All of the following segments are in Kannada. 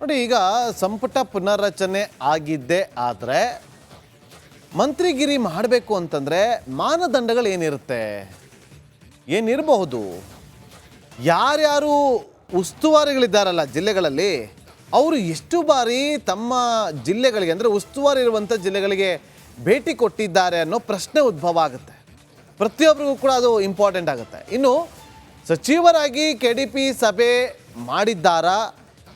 ನೋಡಿ, ಈಗ ಸಂಪುಟ ಪುನರ್ರಚನೆ ಆಗಿದ್ದೇ ಆದರೆ ಮಂತ್ರಿಗಿರಿ ಮಾಡಬೇಕು ಅಂತಂದರೆ ಮಾನದಂಡಗಳು ಏನಿರುತ್ತೆ? ಏನಿರಬಹುದು? ಯಾರ್ಯಾರು ಉಸ್ತುವಾರಿಗಳಿದ್ದಾರಲ್ಲ ಜಿಲ್ಲೆಗಳಲ್ಲಿ, ಅವರು ಎಷ್ಟು ಬಾರಿ ತಮ್ಮ ಜಿಲ್ಲೆಗಳಿಗೆ, ಅಂದರೆ ಉಸ್ತುವಾರಿ ಇರುವಂಥ ಜಿಲ್ಲೆಗಳಿಗೆ ಭೇಟಿ ಕೊಟ್ಟಿದ್ದಾರೆ ಅನ್ನೋ ಪ್ರಶ್ನೆ ಉದ್ಭವ ಆಗುತ್ತೆ. ಪ್ರತಿಯೊಬ್ಬರಿಗೂ ಕೂಡ ಅದು ಇಂಪಾರ್ಟೆಂಟ್ ಆಗುತ್ತೆ. ಇನ್ನು ಸಚಿವರಾಗಿ ಕೆ ಪಿ ಸಭೆ ಮಾಡಿದ್ದಾರಾ?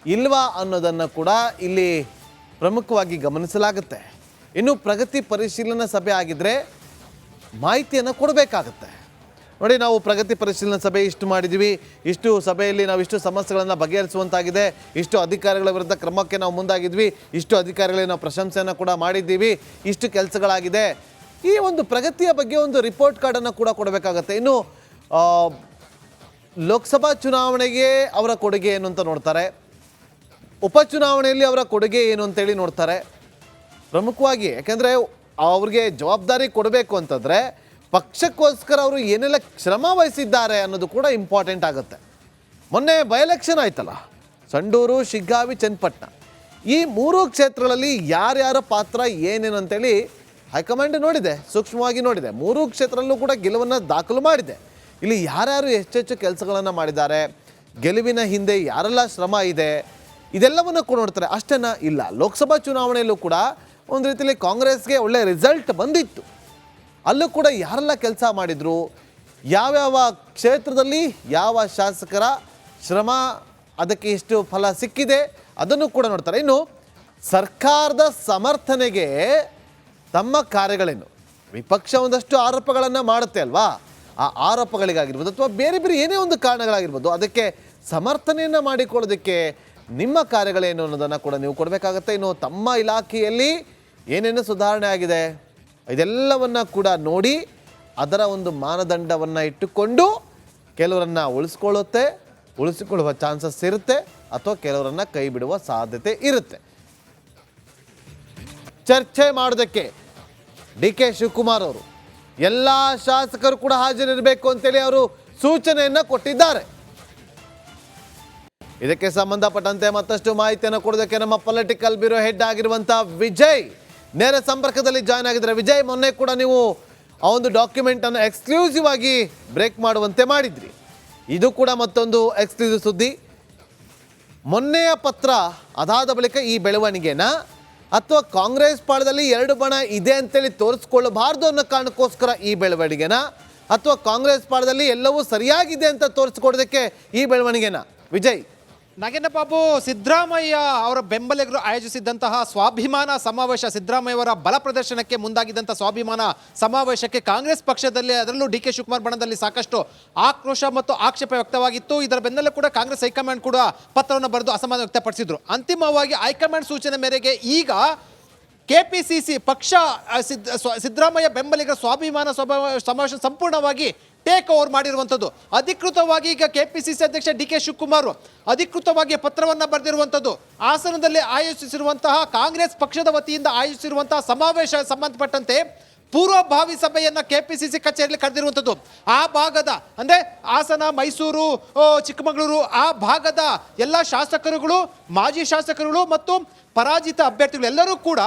ಇಲ್ವಾ ಅನ್ನೋದನ್ನು ಕೂಡ ಇಲ್ಲಿ ಪ್ರಮುಖವಾಗಿ ಗಮನಿಸಲಾಗುತ್ತೆ. ಇನ್ನು ಪ್ರಗತಿ ಪರಿಶೀಲನಾ ಸಭೆ ಆಗಿದ್ದರೆ ಮಾಹಿತಿಯನ್ನು ಕೊಡಬೇಕಾಗತ್ತೆ. ನೋಡಿ, ನಾವು ಪ್ರಗತಿ ಪರಿಶೀಲನಾ ಸಭೆ ಇಷ್ಟು ಮಾಡಿದ್ವಿ. ಇಷ್ಟು ಸಭೆಯಲ್ಲಿ ನಾವು ಇಷ್ಟು ಸಮಸ್ಯೆಗಳನ್ನು ಬಗೆಹರಿಸುವಂತಾಗಿದೆ. ಇಷ್ಟು ಅಧಿಕಾರಿಗಳ ವಿರುದ್ಧ ಕ್ರಮಕ್ಕೆ ನಾವು ಮುಂದಾಗಿದ್ವಿ. ಇಷ್ಟು ಅಧಿಕಾರಿಗಳಿಗೆ ನಾವು ಪ್ರಶಂಸೆಯನ್ನು ಕೂಡ ಮಾಡಿದ್ದೀವಿ. ಇಷ್ಟು ಕೆಲಸಗಳಾಗಿದೆ. ಈ ಒಂದು ಪ್ರಗತಿಯ ಬಗ್ಗೆ ಒಂದು ರಿಪೋರ್ಟ್ ಕಾರ್ಡನ್ನು ಕೂಡ ಕೊಡಬೇಕಾಗತ್ತೆ. ಇನ್ನು ಲೋಕಸಭಾ ಚುನಾವಣೆಗೆ ಅವರ ಕೊಡುಗೆ ಏನು ಅಂತ ನೋಡ್ತಾರೆ. ಉಪಚುನಾವಣೆಯಲ್ಲಿ ಅವರ ಕೊಡುಗೆ ಏನು ಅಂತೇಳಿ ನೋಡ್ತಾರೆ. ಪ್ರಮುಖವಾಗಿ, ಯಾಕೆಂದರೆ ಅವ್ರಿಗೆ ಜವಾಬ್ದಾರಿ ಕೊಡಬೇಕು ಅಂತಂದರೆ ಪಕ್ಷಕ್ಕೋಸ್ಕರ ಅವರು ಏನೆಲ್ಲ ಶ್ರಮ ವಹಿಸಿದ್ದಾರೆ ಅನ್ನೋದು ಕೂಡ ಇಂಪಾರ್ಟೆಂಟ್ ಆಗುತ್ತೆ. ಮೊನ್ನೆ ಬೈ ಎಲೆಕ್ಷನ್ ಆಯ್ತಲ್ಲ, ಸಂಡೂರು, ಶಿಗ್ಗಾವಿ, ಚನ್ನಪಟ್ಟಣ. ಈ ಮೂರು ಕ್ಷೇತ್ರಗಳಲ್ಲಿ ಯಾರ್ಯಾರ ಪಾತ್ರ ಏನೇನು ಅಂತೇಳಿ ಹೈಕಮಾಂಡ್ ನೋಡಿದೆ, ಸೂಕ್ಷ್ಮವಾಗಿ ನೋಡಿದೆ. ಮೂರು ಕ್ಷೇತ್ರದಲ್ಲೂ ಕೂಡ ಗೆಲುವನ್ನು ದಾಖಲು ಮಾಡಿದೆ. ಇಲ್ಲಿ ಯಾರ್ಯಾರು ಹೆಚ್ಚೆಚ್ಚು ಕೆಲಸಗಳನ್ನು ಮಾಡಿದ್ದಾರೆ, ಗೆಲುವಿನ ಹಿಂದೆ ಯಾರೆಲ್ಲ ಶ್ರಮ ಇದೆ ಇದೆಲ್ಲವನ್ನು ಕೂಡ ನೋಡ್ತಾರೆ. ಅಷ್ಟೇನಾ ಇಲ್ಲ. ಲೋಕಸಭಾ ಚುನಾವಣೆಯಲ್ಲೂ ಕೂಡ ಒಂದು ರೀತಿಯಲ್ಲಿ ಕಾಂಗ್ರೆಸ್ಗೆ ಒಳ್ಳೆಯ ರಿಸಲ್ಟ್ ಬಂದಿತ್ತು. ಅಲ್ಲೂ ಕೂಡ ಯಾರೆಲ್ಲ ಕೆಲಸ ಮಾಡಿದ್ರು? ಯಾವ್ಯಾವ ಕ್ಷೇತ್ರದಲ್ಲಿ ಯಾವ ಶಾಸಕರ ಶ್ರಮ ಅದಕ್ಕೆ ಎಷ್ಟು ಫಲ ಸಿಕ್ಕಿದೆ ಅದನ್ನು ಕೂಡ ನೋಡ್ತಾರೆ. ಇನ್ನು ಸರ್ಕಾರದ ಸಮರ್ಥನೆಗೆ ತಮ್ಮ ಕಾರ್ಯಗಳೇನು? ವಿಪಕ್ಷ ಒಂದಷ್ಟು ಆರೋಪಗಳನ್ನು ಮಾಡುತ್ತೆ ಅಲ್ವಾ? ಆ ಆರೋಪಗಳಿಗಾಗಿರ್ಬೋದು ಅಥವಾ ಬೇರೆ ಬೇರೆ ಏನೇ ಒಂದು ಕಾರಣಗಳಾಗಿರ್ಬೋದು ಅದಕ್ಕೆ ಸಮರ್ಥನೆಯನ್ನು ಮಾಡಿಕೊಳ್ಳೋದಕ್ಕೆ ನಿಮ್ಮ ಕಾರ್ಯಗಳೇನು ಅನ್ನೋದನ್ನು ಕೂಡ ನೀವು ಕೊಡಬೇಕಾಗತ್ತೆ. ಇನ್ನು ತಮ್ಮ ಇಲಾಖೆಯಲ್ಲಿ ಏನೇನು ಸುಧಾರಣೆ ಆಗಿದೆ? ಇದೆಲ್ಲವನ್ನು ಕೂಡ ನೋಡಿ ಅದರ ಒಂದು ಮಾನದಂಡವನ್ನು ಇಟ್ಟುಕೊಂಡು ಕೆಲವರನ್ನ ಉಳಿಸ್ಕೊಳ್ಳುತ್ತೆ, ಉಳಿಸಿಕೊಳ್ಳುವ ಚಾನ್ಸಸ್ ಇರುತ್ತೆ, ಅಥವಾ ಕೆಲವರನ್ನ ಕೈ ಬಿಡುವ ಸಾಧ್ಯತೆ ಇರುತ್ತೆ. ಚರ್ಚೆ ಮಾಡೋದಕ್ಕೆ ಡಿ ಕೆ ಶಿವಕುಮಾರ್ ಅವರು ಎಲ್ಲ ಶಾಸಕರು ಕೂಡ ಹಾಜರಿರಬೇಕು ಅಂತೇಳಿ ಅವರು ಸೂಚನೆಯನ್ನ ಕೊಟ್ಟಿದ್ದಾರೆ. ಇದಕ್ಕೆ ಸಂಬಂಧಪಟ್ಟಂತೆ ಮತ್ತಷ್ಟು ಮಾಹಿತಿಯನ್ನು ಕೊಡೋದಕ್ಕೆ ನಮ್ಮ ಪೊಲಿಟಿಕಲ್ ಬ್ಯೂರೋ ಹೆಡ್ ಆಗಿರುವಂಥ ವಿಜಯ್. ನೇರ ಸಂಪರ್ಕದಲ್ಲಿ ಜಾಯ್ನ್ ಆಗಿದ್ದಾರೆ. ವಿಜಯ್, ಮೊನ್ನೆ ಕೂಡ ನೀವು ಆ ಒಂದು ಡಾಕ್ಯುಮೆಂಟ್ ಅನ್ನು ಎಕ್ಸ್ಕ್ಲೂಸಿವ್ ಆಗಿ ಬ್ರೇಕ್ ಮಾಡುವಂತೆ ಮಾಡಿದ್ರಿ. ಇದು ಕೂಡ ಮತ್ತೊಂದು ಎಕ್ಸ್ಕ್ಲೂಸಿವ್ ಸುದ್ದಿ. ಮೊನ್ನೆಯ ಪತ್ರ ಅದಾದ ಬಳಿಕ ಈ ಬೆಳವಣಿಗೆನ ಅಥವಾ ಕಾಂಗ್ರೆಸ್ ಪಾಳದಲ್ಲಿ ಎರಡು ಬಣ ಇದೆ ಅಂತೇಳಿ ತೋರಿಸ್ಕೊಳ್ಳಬಾರ್ದು ಅನ್ನೋ ಕಾರಣಕ್ಕೋಸ್ಕರ ಈ ಬೆಳವಣಿಗೆನ ಅಥವಾ ಕಾಂಗ್ರೆಸ್ ಪಾಳದಲ್ಲಿ ಎಲ್ಲವೂ ಸರಿಯಾಗಿದೆ ಅಂತ ತೋರಿಸ್ಕೊಡೋದಕ್ಕೆ ಈ ಬೆಳವಣಿಗೆನ. ವಿಜಯ್ ನಾಗೇಂದ್ರ ಬಾಬು, ಸಿದ್ದರಾಮಯ್ಯ ಅವರ ಬೆಂಬಲಿಗರು ಆಯೋಜಿಸಿದ್ದಂತಹ ಸ್ವಾಭಿಮಾನ ಸಮಾವೇಶ, ಸಿದ್ದರಾಮಯ್ಯವರ ಬಲ ಪ್ರದರ್ಶನಕ್ಕೆ ಮುಂದಾಗಿದ್ದಂಥ ಸ್ವಾಭಿಮಾನ ಸಮಾವೇಶಕ್ಕೆ ಕಾಂಗ್ರೆಸ್ ಪಕ್ಷದಲ್ಲಿ, ಅದರಲ್ಲೂ ಡಿ ಕೆ ಶಿವಕುಮಾರ್ ಬಣದಲ್ಲಿ ಸಾಕಷ್ಟು ಆಕ್ರೋಶ ಮತ್ತು ಆಕ್ಷೇಪ ವ್ಯಕ್ತವಾಗಿತ್ತು. ಇದರ ಬೆನ್ನಲ್ಲೇ ಕೂಡ ಕಾಂಗ್ರೆಸ್ ಹೈಕಮಾಂಡ್ ಕೂಡ ಪತ್ರವನ್ನು ಬರೆದು ಅಸಮಾಧಾನ ವ್ಯಕ್ತಪಡಿಸಿದ್ರು. ಅಂತಿಮವಾಗಿ ಹೈಕಮಾಂಡ್ ಸೂಚನೆ ಮೇರೆಗೆ ಈಗ ಕೆಪಿಸಿಸಿ ಪಕ್ಷ ಸಿದ್ದರಾಮಯ್ಯ ಬೆಂಬಲಿಗರ ಸ್ವಾಭಿಮಾನ ಸಮಾವೇಶ ಸಂಪೂರ್ಣವಾಗಿ ಟೇಕ್ ಓವರ್ ಮಾಡಿರುವಂಥದ್ದು. ಅಧಿಕೃತವಾಗಿ ಈಗ ಕೆ ಪಿ ಸಿ ಸಿ ಅಧ್ಯಕ್ಷ ಡಿ ಕೆ ಶಿವಕುಮಾರ್ ಅಧಿಕೃತವಾಗಿ ಪತ್ರವನ್ನು ಬರೆದಿರುವಂಥದ್ದು. ಹಾಸನದಲ್ಲಿ ಆಯೋಜಿಸಿರುವಂತಹ ಕಾಂಗ್ರೆಸ್ ಪಕ್ಷದ ವತಿಯಿಂದ ಆಯೋಜಿಸಿರುವಂತಹ ಸಮಾವೇಶ ಸಂಬಂಧಪಟ್ಟಂತೆ ಪೂರ್ವಭಾವಿ ಸಭೆಯನ್ನು ಕೆ ಪಿ ಸಿ ಸಿ ಕಚೇರಿಯಲ್ಲಿ ಕರೆದಿರುವಂಥದ್ದು. ಆ ಭಾಗದ ಅಂದರೆ ಹಾಸನ, ಮೈಸೂರು ಚಿಕ್ಕಮಗಳೂರು ಆ ಭಾಗದ ಎಲ್ಲ ಶಾಸಕರುಗಳು, ಮಾಜಿ ಶಾಸಕರುಗಳು ಮತ್ತು ಪರಾಜಿತ ಅಭ್ಯರ್ಥಿಗಳು ಎಲ್ಲರೂ ಕೂಡ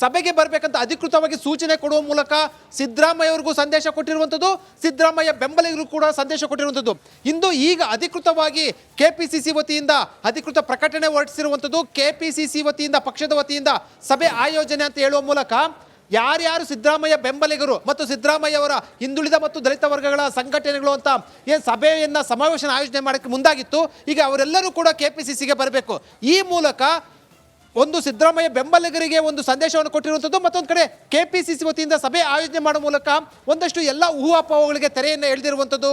ಸಭೆಗೆ ಬರಬೇಕಂತ ಅಧಿಕೃತವಾಗಿ ಸೂಚನೆ ಕೊಡುವ ಮೂಲಕ ಸಿದ್ದರಾಮಯ್ಯ ಅವ್ರಿಗೂ ಸಂದೇಶ ಕೊಟ್ಟಿರುವಂಥದ್ದು, ಸಿದ್ದರಾಮಯ್ಯ ಬೆಂಬಲಿಗರು ಕೂಡ ಸಂದೇಶ ಕೊಟ್ಟಿರುವಂಥದ್ದು. ಇಂದು ಈಗ ಅಧಿಕೃತವಾಗಿ ಕೆಪಿಸಿಸಿ ವತಿಯಿಂದ ಅಧಿಕೃತ ಪ್ರಕಟಣೆ ಹೊರಡಿಸಿರುವಂಥದ್ದು ಸಿ ವತಿಯಿಂದ, ಪಕ್ಷದ ವತಿಯಿಂದ ಸಭೆ ಆಯೋಜನೆ ಅಂತ ಹೇಳುವ ಮೂಲಕ ಯಾರ್ಯಾರು ಸಿದ್ದರಾಮಯ್ಯ ಬೆಂಬಲಿಗರು ಮತ್ತು ಸಿದ್ದರಾಮಯ್ಯ ಅವರ ಹಿಂದುಳಿದ ಮತ್ತು ದಲಿತ ವರ್ಗಗಳ ಸಂಘಟನೆಗಳು ಅಂತ ಏನು ಸಭೆಯನ್ನು ಸಮಾವೇಶನ ಆಯೋಜನೆ ಮಾಡೋಕ್ಕೆ ಮುಂದಾಗಿತ್ತು, ಈಗ ಅವರೆಲ್ಲರೂ ಕೂಡ ಕೆ ಪಿ ಬರಬೇಕು. ಈ ಮೂಲಕ ಒಂದು ಸಿದ್ದರಾಮಯ್ಯ ಬೆಂಬಲಿಗರಿಗೆ ಒಂದು ಸಂದೇಶವನ್ನು ಕೊಟ್ಟಿರುವಂಥದ್ದು ಮತ್ತೊಂದು ಕಡೆ ಕೆ ಪಿ ಸಿ ಸಿ ವತಿಯಿಂದ ಸಭೆ ಆಯೋಜನೆ ಮಾಡುವ ಮೂಲಕ ಒಂದಷ್ಟು ಎಲ್ಲ ಊಹಾಪೋಹಗಳಿಗೆ ತೆರೆಯನ್ನು ಎಳೆದಿರುವಂಥದ್ದು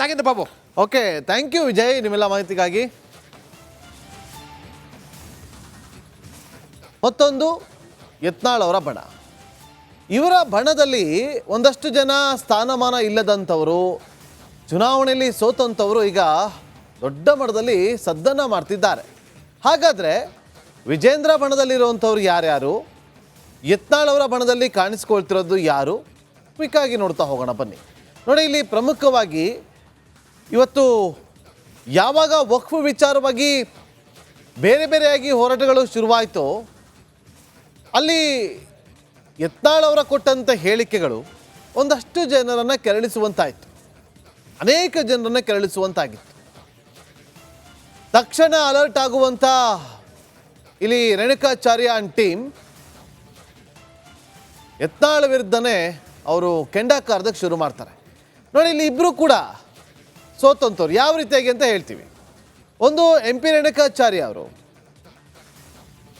Nagendra Babu. Okay thank you Vijay, ನಿಮ್ಮೆಲ್ಲ ಮಾಹಿತಿಗಾಗಿ. ಮತ್ತೊಂದು ಯತ್ನಾಳ್ ಅವರ ಬಣ. ಇವರ ಬಣದಲ್ಲಿ ಒಂದಷ್ಟು ಜನ ಸ್ಥಾನಮಾನ ಇಲ್ಲದಂಥವರು, ಚುನಾವಣೆಯಲ್ಲಿ ಸೋತಂಥವರು ಈಗ ದೊಡ್ಡ ಮಟ್ಟದಲ್ಲಿ ಸದ್ದನ್ನು ಮಾಡ್ತಿದ್ದಾರೆ. ಹಾಗಾದರೆ ವಿಜೇಂದ್ರ ಬಣದಲ್ಲಿರುವಂಥವ್ರು ಯಾರ್ಯಾರು? ಯತ್ನಾಳ್ ಬಣದಲ್ಲಿ ಕಾಣಿಸ್ಕೊಳ್ತಿರೋದು ಯಾರು? ಕ್ವಿಕ್ ಆಗಿ ನೋಡ್ತಾ ಹೋಗೋಣ, ಬನ್ನಿ. ನೋಡಿ, ಇಲ್ಲಿ ಪ್ರಮುಖವಾಗಿ ಇವತ್ತು ಯಾವಾಗ ವಕ್ಫ್ ವಿಚಾರವಾಗಿ ಬೇರೆ ಬೇರೆಯಾಗಿ ಹೋರಾಟಗಳು ಶುರುವಾಯಿತು, ಅಲ್ಲಿ ಯತ್ನಾಳ್ ಕೊಟ್ಟಂಥ ಹೇಳಿಕೆಗಳು ಒಂದಷ್ಟು ಜನರನ್ನು ಕೆರಳಿಸುವಂತಾಯಿತು. ಅನೇಕ ಜನರನ್ನು ಕೆರಳಿಸುವಂತಾಗಿತ್ತು. ತಕ್ಷಣ ಅಲರ್ಟ್ ಆಗುವಂಥ ಇಲ್ಲಿ ರೇಣುಕಾಚಾರ್ಯ ಅಂಡ್ ಟೀಮ್ ಯತ್ನಾಳ ವಿರುದ್ಧನೇ ಅವರು ಕೆಂಡಾಕಾರದಕ್ಕೆ ಶುರು ಮಾಡ್ತಾರೆ. ನೋಡಿ, ಇಲ್ಲಿ ಇಬ್ಬರು ಕೂಡ ಸೋತಂತವ್ರು ಯಾವ ರೀತಿಯಾಗಿ ಅಂತ ಹೇಳ್ತೀವಿ. ಒಂದು ಎಂ ಪಿ ರೇಣುಕಾಚಾರ್ಯ ಅವರು.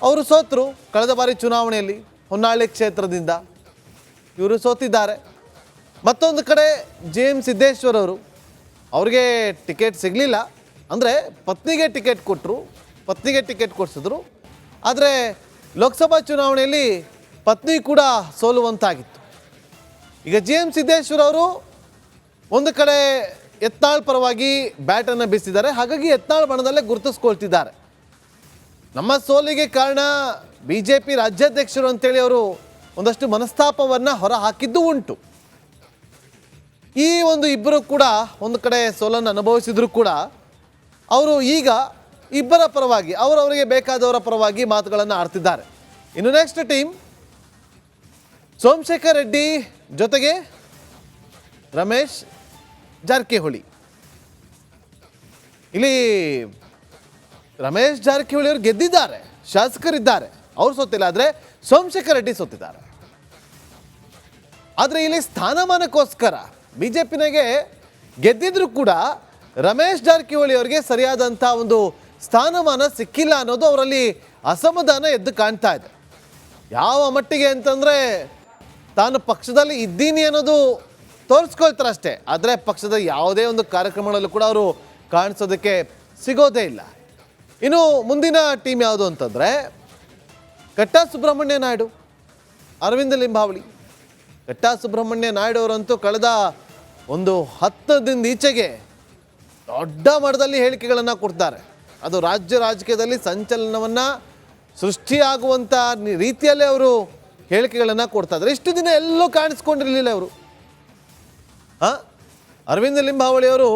ಅವರು ಸೋತರು ಕಳೆದ ಬಾರಿ ಚುನಾವಣೆಯಲ್ಲಿ, ಹೊನ್ನಾಳಿ ಕ್ಷೇತ್ರದಿಂದ. ಇವರು ಸೋತಿದ್ದಾರೆ. ಮತ್ತೊಂದು ಕಡೆ ಜಿ ಎಂ ಸಿದ್ದೇಶ್ವರ್ ಅವರು, ಅವ್ರಿಗೆ ಟಿಕೆಟ್ ಸಿಗಲಿಲ್ಲ. ಅಂದರೆ ಪತ್ನಿಗೆ ಟಿಕೆಟ್ ಕೊಟ್ಟರು ಪತ್ನಿಗೆ ಟಿಕೆಟ್ ಕೊಡಿಸಿದ್ರು. ಆದರೆ ಲೋಕಸಭಾ ಚುನಾವಣೆಯಲ್ಲಿ ಪತ್ನಿ ಕೂಡ ಸೋಲುವಂತಾಗಿತ್ತು. ಈಗ ಜಿ ಎಂ ಸಿದ್ದೇಶ್ವರ್ ಅವರು ಒಂದು ಕಡೆ ಯತ್ನಾಳ್ ಪರವಾಗಿ ಬ್ಯಾಟನ್ನು ಬೀಸಿದ್ದಾರೆ. ಹಾಗಾಗಿ ಯತ್ನಾಳ್ ಬಣದಲ್ಲೇ ಗುರುತಿಸ್ಕೊಳ್ತಿದ್ದಾರೆ. ನಮ್ಮ ಸೋಲಿಗೆ ಕಾರಣ ಬಿ ಜೆ ಪಿ ರಾಜ್ಯಾಧ್ಯಕ್ಷರು ಅಂತೇಳಿ ಅವರು ಒಂದಷ್ಟು ಮನಸ್ತಾಪವನ್ನು ಹೊರ ಹಾಕಿದ್ದು ಉಂಟು. ಈ ಒಂದು ಇಬ್ಬರು ಕೂಡ ಒಂದು ಕಡೆ ಸೋಲನ್ನು ಅನುಭವಿಸಿದ್ರು ಕೂಡ, ಅವರು ಈಗ ಇಬ್ಬರ ಪರವಾಗಿ, ಅವರವರಿಗೆ ಬೇಕಾದವರ ಪರವಾಗಿ ಮಾತುಗಳನ್ನು ಆಡ್ತಿದ್ದಾರೆ. ಇನ್ನು ನೆಕ್ಸ್ಟ್ ಟೀಮ್ ಸೋಮಶೇಖರ್ ರೆಡ್ಡಿ ಜೊತೆಗೆ ರಮೇಶ್ ಜಾರಕಿಹೊಳಿ. ಇಲ್ಲಿ ರಮೇಶ್ ಜಾರಕಿಹೊಳಿ ಅವರು ಗೆದ್ದಿದ್ದಾರೆ, ಶಾಸಕರಿದ್ದಾರೆ. ಅವ್ರು ಸೋತಿಲ್ಲ, ಆದರೆ ಸೋಮಶೇಖರ್ ರೆಡ್ಡಿ ಸೋತಿದ್ದಾರೆ. ಆದರೆ ಇಲ್ಲಿ ಸ್ಥಾನಮಾನಕ್ಕೋಸ್ಕರ ಬಿ ಜೆ ಪಿನಾಗೆ ಗೆದ್ದಿದ್ರು ಕೂಡ ರಮೇಶ್ ಜಾರಕಿಹೊಳಿ ಅವರಿಗೆ ಸರಿಯಾದಂಥ ಒಂದು ಸ್ಥಾನಮಾನ ಸಿಕ್ಕಿಲ್ಲ ಅನ್ನೋದು ಅವರಲ್ಲಿ ಅಸಮಾಧಾನ ಎದ್ದು ಕಾಣ್ತಾ ಇದೆ. ಯಾವ ಮಟ್ಟಿಗೆ ಅಂತಂದರೆ ತಾನು ಪಕ್ಷದಲ್ಲಿ ಇದ್ದೀನಿ ಅನ್ನೋದು ತೋರಿಸ್ಕೊಳ್ತಾರೆ ಅಷ್ಟೇ. ಆದರೆ ಪಕ್ಷದ ಯಾವುದೇ ಒಂದು ಕಾರ್ಯಕ್ರಮಗಳಲ್ಲೂ ಕೂಡ ಅವರು ಕಾಣಿಸೋದಕ್ಕೆ ಸಿಗೋದೇ ಇಲ್ಲ. ಇನ್ನು ಮುಂದಿನ ಟೀಮ್ ಯಾವುದು ಅಂತಂದರೆ ಕಟ್ಟಾ ಸುಬ್ರಹ್ಮಣ್ಯ ನಾಯ್ಡು, ಅರವಿಂದ ಲಿಂಬಾವಳಿ. ಕಟ್ಟಾ ಸುಬ್ರಹ್ಮಣ್ಯ ನಾಯ್ಡು ಅವರಂತೂ ಕಳೆದ ಒಂದು ಹತ್ತು ದಿನದ ಈಚೆಗೆ ದೊಡ್ಡ ಮಟ್ಟದಲ್ಲಿ ಹೇಳಿಕೆಗಳನ್ನು ಕೊಡ್ತಾರೆ. ಅದು ರಾಜ್ಯ ರಾಜಕೀಯದಲ್ಲಿ ಸಂಚಲನವನ್ನು ಸೃಷ್ಟಿಯಾಗುವಂಥ ರೀತಿಯಲ್ಲಿ ಅವರು ಹೇಳಿಕೆಗಳನ್ನು ಕೊಡ್ತಾ ಇದ್ದಾರೆ. ಇಷ್ಟು ದಿನ ಎಲ್ಲೂ ಕಾಣಿಸ್ಕೊಂಡಿರಲಿಲ್ಲ ಅವರು ಹಾಂ? ಅರವಿಂದ ಲಿಂಬಾವಳಿ ಅವರು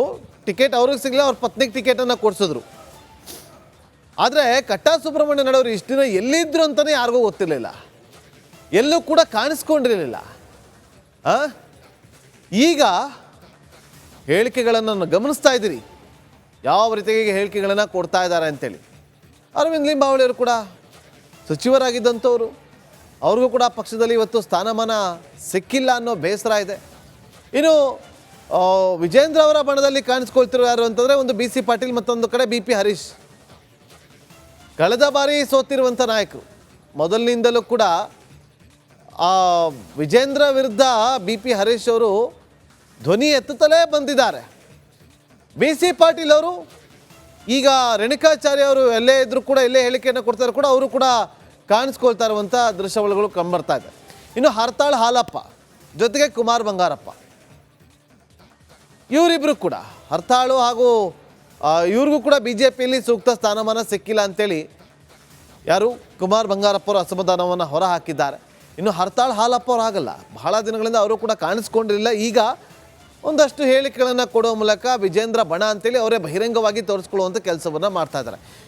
ಟಿಕೆಟ್ ಅವ್ರಿಗೆ ಸಿಗಲಿಲ್ಲ, ಅವ್ರ ಪತ್ನಿಗೆ ಟಿಕೆಟನ್ನು ಕೊಡಿಸಿದ್ರು. ಆದರೆ ಕಟ್ಟಾ ಸುಬ್ರಹ್ಮಣ್ಯ ನಡವರು ಇಷ್ಟು ದಿನ ಎಲ್ಲಿದ್ರು ಅಂತಲೇ ಯಾರಿಗೂ ಗೊತ್ತಿರಲಿಲ್ಲ. ಎಲ್ಲೂ ಕೂಡ ಕಾಣಿಸ್ಕೊಂಡಿರಲಿಲ್ಲ. ಈಗ ಹೇಳಿಕೆಗಳನ್ನು ಗಮನಿಸ್ತಾ ಇದ್ದೀರಿ. ಯಾವ ರೀತಿಯಾಗಿ ಹೇಳಿಕೆಗಳನ್ನು ಕೊಡ್ತಾ ಇದ್ದಾರೆ ಅಂತೇಳಿ. ಅರವಿಂದ್ ಲಿಂಬಾವಳಿಯವರು ಕೂಡ ಸಚಿವರಾಗಿದ್ದಂಥವರು. ಅವ್ರಿಗೂ ಕೂಡ ಪಕ್ಷದಲ್ಲಿ ಇವತ್ತು ಸ್ಥಾನಮಾನ ಸಿಕ್ಕಿಲ್ಲ ಅನ್ನೋ ಬೇಸರ ಇದೆ. ಇನ್ನು ವಿಜೇಂದ್ರ ಅವರ ಬಣದಲ್ಲಿ ಕಾಣಿಸ್ಕೊಳ್ತಿರೋ ಯಾರು ಅಂತಂದರೆ ಒಂದು ಬಿ ಸಿ ಪಾಟೀಲ್ ಮತ್ತೊಂದು ಕಡೆ ಬಿ ಪಿ ಹರೀಶ್. ಕಳೆದ ಬಾರಿ ಸೋತಿರುವಂಥ ನಾಯಕರು. ಮೊದಲಿನಿಂದಲೂ ಕೂಡ ವಿಜೇಂದ್ರ ವಿರುದ್ಧ ಬಿ ಪಿ ಹರೀಶ್ ಅವರು ಧ್ವನಿ ಎತ್ತುತ್ತಲೇ ಬಂದಿದ್ದಾರೆ. ಬಿ ಸಿ ಪಾಟೀಲ್ ಅವರು, ಈಗ ರೇಣುಕಾಚಾರ್ಯ ಅವರು ಎಲ್ಲೇ ಇದ್ರೂ ಕೂಡ, ಎಲ್ಲೇ ಹೇಳಿಕೆಯನ್ನು ಕೊಡ್ತಾರೆ ಕೂಡ ಅವರು ಕೂಡ ಕಾಣಿಸ್ಕೊಳ್ತಾ ಇರುವಂಥ ದೃಶ್ಯಾವಳಿಗಳು ಕಂಡುಬರ್ತಾ ಇದೆ. ಇನ್ನು ಹರ್ತಾಳ್ ಹಾಲಪ್ಪ, ಜೊತೆಗೆ ಕುಮಾರ್ ಬಂಗಾರಪ್ಪ. ಇವರಿಬ್ಬರು ಕೂಡ, ಹರ್ತಾಳು ಹಾಗೂ ಇವ್ರಿಗೂ ಕೂಡ ಬಿ ಜೆ ಪಿಯಲ್ಲಿ ಸೂಕ್ತ ಸ್ಥಾನಮಾನ ಸಿಕ್ಕಿಲ್ಲ ಅಂತೇಳಿ ಯಾರು? ಕುಮಾರ್ ಬಂಗಾರಪ್ಪ ಅವರು ಅಸಮಾಧಾನವನ್ನು ಹೊರ ಹಾಕಿದ್ದಾರೆ ಇನ್ನು ಹರ್ತಾಳ್ ಹಾಲಪ್ಪ ಅವರು ಆಗಲ್ಲ. ಬಹಳ ದಿನಗಳಿಂದ ಅವರು ಕೂಡ ಕಾಣಿಸ್ಕೊಂಡಿರಲಿಲ್ಲ. ಈಗ ಒಂದಷ್ಟು ಹೇಳಿಕೆಗಳನ್ನು ಕೊಡೋ ಮೂಲಕ ವಿಜೇಂದ್ರ ಬಣ ಅಂತೇಳಿ ಅವರೇ ಬಹಿರಂಗವಾಗಿ ತೋರಿಸ್ಕೊಳ್ಳುವಂಥ ಕೆಲಸವನ್ನು ಮಾಡ್ತಾ ಇದ್ದಾರೆ.